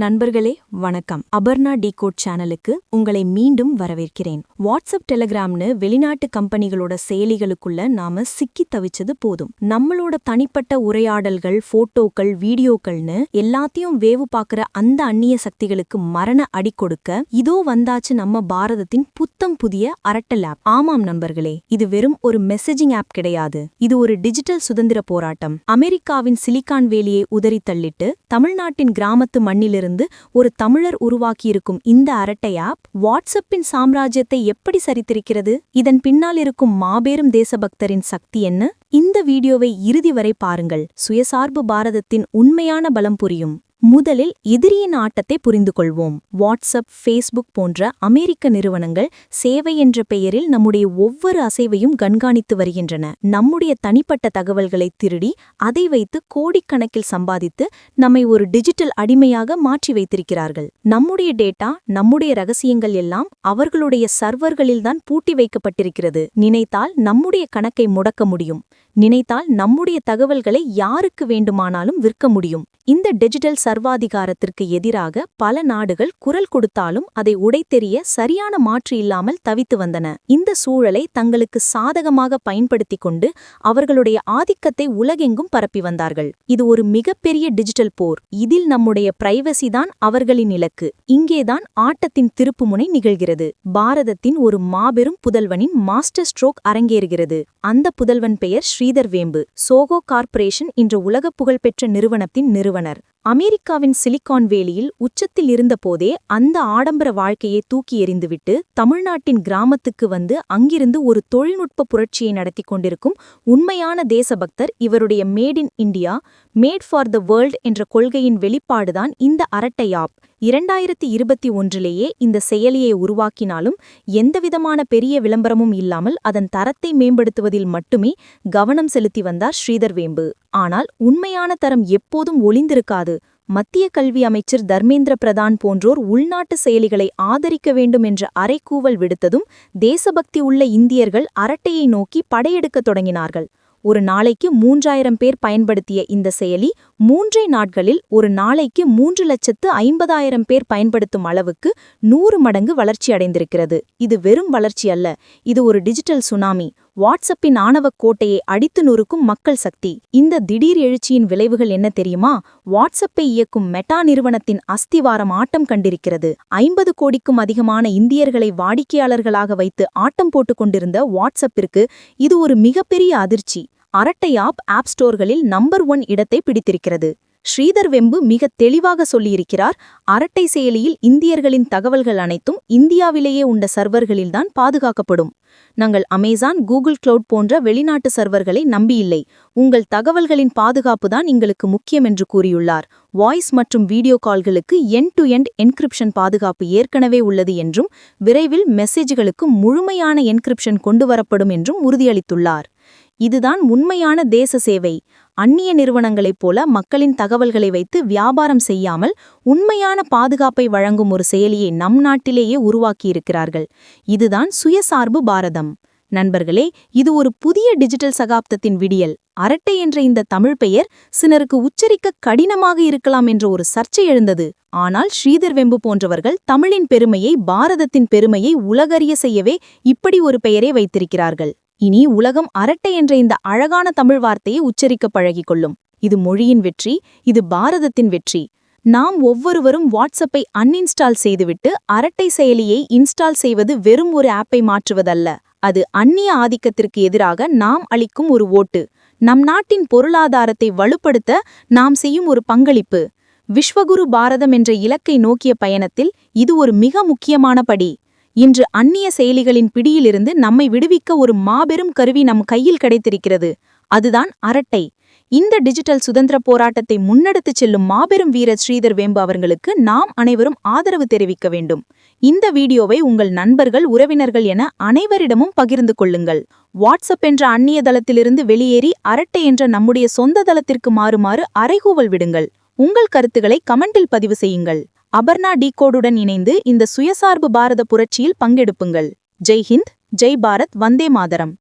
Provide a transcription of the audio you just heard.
நண்பர்களே வணக்கம். அபர்ணா டிகோட் சேனலுக்கு உங்களை மீண்டும் வரவேற்கிறேன். வாட்ஸ்அப் டெலிகிராம்னு வெளிநாட்டு கம்பெனிகளோட செயலிகளுக்குள்ள நாம சிக்கி தவிச்சது போதும். நம்மளோட தனிப்பட்ட உரையாடல்கள் போட்டோக்கள் வீடியோக்கள்னு எல்லாத்தையும் வேவு பார்க்கிற அந்த அந்நிய சக்திகளுக்கு மரண அடி கொடுக்க இதோ வந்தாச்சு நம்ம பாரதத்தின் புத்தம் புதிய அரட்டல் ஆப். ஆமாம் நண்பர்களே இது வெறும் ஒரு மெசேஜிங் ஆப் கிடையாது. இது ஒரு டிஜிட்டல் சுதந்திர போராட்டம். அமெரிக்காவின் சிலிகான் வேலியை உதறி தள்ளிட்டு தமிழ்நாட்டின் கிராமத்து மண்ணிலிருந்து ஒரு தமிழர் உருவாக்கியிருக்கும் இந்த அரட்டை ஆப் வாட்ஸ்அப்பின் சாம்ராஜ்யத்தை எப்படி சரித்திருக்கிறது? இதன் பின்னால் இருக்கும் மாபெரும் தேசபக்தரின் சக்தி என்ன? இந்த வீடியோவை இறுதி வரை பாருங்கள். சுயசார்பு பாரதத்தின் உண்மையான பலம் புரியும். முதலில் எதிரியின் ஆட்டத்தை புரிந்து கொள்வோம் வாட்ஸ்அப் ஃபேஸ்புக் போன்ற அமெரிக்க நிறுவனங்கள் சேவை என்ற பெயரில் நம்முடைய ஒவ்வொரு அசைவையும் கண்காணித்து வருகின்றன. நம்முடைய தனிப்பட்ட தகவல்களை திருடி அதை வைத்து கோடிக்கணக்கில் சம்பாதித்து நம்மை ஒரு டிஜிட்டல் அடிமையாக மாற்றி வைத்திருக்கிறார்கள். நம்முடைய டேட்டா நம்முடைய ரகசியங்கள் எல்லாம் அவர்களுடைய சர்வர்களில்தான் பூட்டி வைக்கப்பட்டிருக்கிறது. நினைத்தால் நம்முடைய கணக்கை முடக்க முடியும். நினைத்தால் நம்முடைய தகவல்களை யாருக்கு வேண்டுமானாலும் விற்க முடியும். இந்த டிஜிட்டல் சர்வாதிகாரத்திற்கு எதிராக பல நாடுகள் குரல் கொடுத்தாலும் அதை உடைத்தெறிய சரியான மாற்று இல்லாமல் தவித்து வந்தன. இந்த சூழலை தங்களுக்கு சாதகமாக பயன்படுத்திக் கொண்டு அவர்களுடைய ஆதிக்கத்தை உலகெங்கும் பரப்பி வந்தார்கள். இது ஒரு மிகப்பெரிய டிஜிட்டல் போர். இதில் நம்முடைய பிரைவசி தான் அவர்களின் இலக்கு. இங்கேதான் ஆட்டத்தின் திருப்புமுனை நிகழ்கிறது. பாரதத்தின் ஒரு மாபெரும் புதல்வனின் மாஸ்டர் ஸ்ட்ரோக் அரங்கேறுகிறது. அந்த புதல்வன் பெயர் ஸ்ரீதர் வேம்பு சோகோ கார்ப்பரேஷன் என்ற உலக புகழ்பெற்ற நிறுவனத்தின் நிறுவனர். அமெரிக்காவின் சிலிக்கான் வேலியில் உச்சத்தில் இருந்தபோதே அந்த ஆடம்பர வாழ்க்கையை தூக்கி எறிந்துவிட்டு தமிழ்நாட்டின் கிராமத்துக்கு வந்து அங்கிருந்து ஒரு தொழில்நுட்ப புரட்சியை நடத்தி கொண்டிருக்கும் உண்மையான தேசபக்தர் இவருடைய made in India made for the world என்ற கொள்கையின் வெளிப்பாடுதான் இந்த அரட்டை ஆப். இரண்டாயிரத்தி இருபத்தி ஒன்றிலேயே இந்த செயலியை உருவாக்கினாலும் எந்தவிதமான பெரிய விளம்பரமும் இல்லாமல் அதன் தரத்தை மேம்படுத்துவதில் மட்டுமே கவனம் செலுத்தி வந்தார் ஸ்ரீதர் வேம்பு. ஆனால் உண்மையான தரம் எப்போதும் ஒளிந்திருக்காது. மத்திய கல்வி அமைச்சர் தர்மேந்திர பிரதான் போன்றோர் உள்நாட்டு செயலிகளை ஆதரிக்க வேண்டும் என்ற அறைக்கூவல் விடுத்ததும் தேசபக்தி உள்ள இந்தியர்கள் அரட்டையை நோக்கி படையெடுக்கத் தொடங்கினார்கள். ஒரு நாளைக்கு மூன்றாயிரம் பேர் பயன்படுத்திய இந்த செயலி மூன்றே நாட்களில் ஒரு நாளைக்கு மூன்று லட்சத்து ஐம்பதாயிரம் பேர் பயன்படுத்தும் அளவுக்கு நூறு மடங்கு வளர்ச்சி அடைந்திருக்கிறது இது வெறும் வளர்ச்சி அல்ல இது ஒரு டிஜிட்டல் சுனாமி. வாட்ஸ்அப்பின் ஆணவக் கோட்டையை அடித்து நொறுக்கும் மக்கள் சக்தி. இந்த திடீர் எழுச்சியின் விளைவுகள் என்ன தெரியுமா? வாட்ஸ்அப்பை இயக்கும் மெட்டா நிறுவனத்தின் அஸ்திவாரம் ஆட்டம் கண்டிருக்கிறது. ஐம்பது கோடிக்கும் அதிகமான இந்தியர்களை வாடிக்கையாளர்களாக வைத்து ஆட்டம் போட்டுக் கொண்டிருந்த வாட்ஸ்அப்பிற்கு இது ஒரு மிகப்பெரிய அதிர்ச்சி. அரட்டை ஆப் ஆப் ஸ்டோர்களில் நம்பர் ஒன் இடத்தை பிடித்திருக்கிறது. ஸ்ரீதர் வெம்பு மிக தெளிவாக சொல்லியிருக்கிறார் அரட்டை செயலியில் இந்தியர்களின் தகவல்கள் அனைத்தும் இந்தியாவிலேயே உண்ட சர்வர்களில்தான் பாதுகாக்கப்படும். நாங்கள் அமேசான் கூகுள் கிளவுட் போன்ற வெளிநாட்டு சர்வர்களை நம்பியில்லை. உங்கள் தகவல்களின் பாதுகாப்புதான் எங்களுக்கு முக்கியம் என்று கூறியுள்ளார். வாய்ஸ் மற்றும் வீடியோ கால்களுக்கு எண்ட் டு எண்ட் என்கிரிப்ஷன் பாதுகாப்பு ஏற்கனவே உள்ளது என்றும் விரைவில் மெசேஜ்களுக்கு முழுமையான என்கிரிப்ஷன் கொண்டுவரப்படும் என்றும் உறுதியளித்துள்ளார். இதுதான் உண்மையான தேச சேவை. அந்நிய நிறுவனங்களைப் போல மக்களின் தகவல்களை வைத்து வியாபாரம் செய்யாமல் உண்மையான பாதுகாப்பை வழங்கும் ஒரு செயலியை நம் நாட்டிலேயே உருவாக்கியிருக்கிறார்கள். இதுதான் சுயசார்பு பாரதம். நண்பர்களே இது ஒரு புதிய டிஜிட்டல் சகாப்தத்தின் விடியல். அரட்டை என்ற இந்த தமிழ் பெயர் சிலருக்கு உச்சரிக்க கடினமாக இருக்கலாம் என்ற ஒரு சர்ச்சை எழுந்தது. ஆனால் ஸ்ரீதர் வெம்பு போன்றவர்கள் தமிழின் பெருமையை பாரதத்தின் பெருமையை உலகறிய செய்யவே இப்படி ஒரு பெயரை வைத்திருக்கிறார்கள். இனி உலகம் அரட்டை என்ற இந்த அழகான தமிழ் வார்த்தையை உச்சரிக்க பழகிக் கொள்ளும் இது மொழியின் வெற்றி இது பாரதத்தின் வெற்றி. நாம் ஒவ்வொருவரும் வாட்ஸ்அப்பை அன்இன்ஸ்டால் செய்துவிட்டு அரட்டை செயலியை இன்ஸ்டால் செய்வது வெறும் ஒரு ஆப்பை மாற்றுவதல்ல. அது அந்நிய ஆதிக்கத்திற்கு எதிராக நாம் அளிக்கும் ஒரு ஓட்டு. நம் நாட்டின் பொருளாதாரத்தை வலுப்படுத்த நாம் செய்யும் ஒரு பங்களிப்பு. விஸ்வகுரு பாரதம் என்ற இலக்கை நோக்கிய பயணத்தில் இது ஒரு மிக முக்கியமான படி. இன்று அந்நிய செயலிகளின் பிடியிலிருந்து நம்மை விடுவிக்க ஒரு மாபெரும் கருவி நம் கையில் கிடைத்திருக்கிறது. அதுதான் அரட்டை. இந்த டிஜிட்டல் சுதந்திர போராட்டத்தை முன்னெடுத்துச் செல்லும் மாபெரும் வீரர் ஸ்ரீதர் வேம்பு அவர்களுக்கு நாம் அனைவரும் ஆதரவு தெரிவிக்க வேண்டும். இந்த வீடியோவை உங்கள் நண்பர்கள் உறவினர்கள் என அனைவரிடமும் பகிர்ந்து கொள்ளுங்கள். வாட்ஸ்அப் என்ற அந்நிய தளத்திலிருந்து வெளியேறி அரட்டை என்ற நம்முடைய சொந்த தளத்திற்கு மாறுமாறு அறைகூவல் விடுங்கள். உங்கள் கருத்துக்களை கமெண்டில் பதிவு செய்யுங்கள். அபர்ணா டிகோடுடன் இணைந்து இந்த சுயசார்பு பாரத புரட்சியில் பங்கெடுப்புங்கள். ஜெய் ஹிந்த் ஜெய் பாரத் வந்தே மாதரம்.